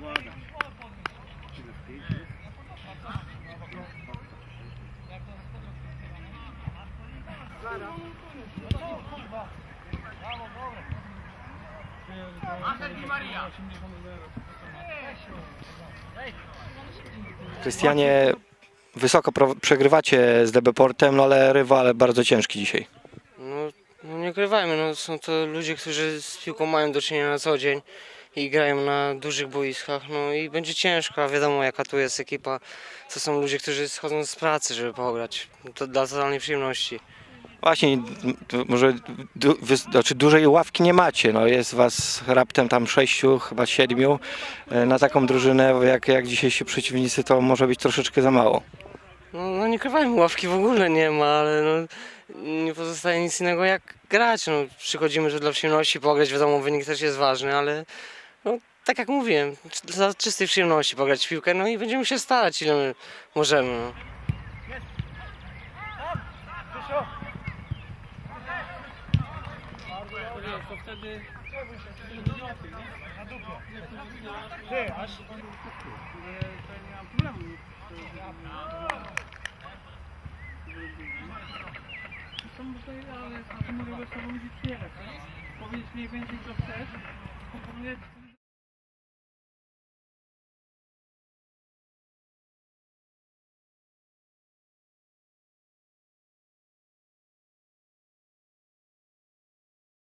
Brawo. Krystianie, wysoko przegrywacie z DB Portem, no ale rywal bardzo ciężki dzisiaj. Nie ukrywajmy, no, są to ludzie, którzy z piłką mają do czynienia na co dzień i grają na dużych boiskach, no i będzie ciężko, a wiadomo jaka tu jest ekipa. To są ludzie, którzy schodzą z pracy, żeby pograć. To dla totalnej przyjemności. Właśnie, może du, wy, znaczy dużej ławki nie macie, no jest was raptem tam sześciu, chyba siedmiu. E, Na taką drużynę, jak, jak dzisiejsi przeciwnicy, to może być troszeczkę za mało. No, no nie ukrywajmy, ławki w ogóle nie ma, ale no, nie pozostaje nic innego jak grać. No, przychodzimy tu dla przyjemności, pograć, wiadomo wynik też jest ważny, ale no, tak jak mówiłem, dla czystej przyjemności pograć w piłkę, no i będziemy się starać ile my możemy. No. Są tutaj, ale a to mogę bez tobą gdzieś przyjechać. Powiedz mniej więcej co chcesz, proponuję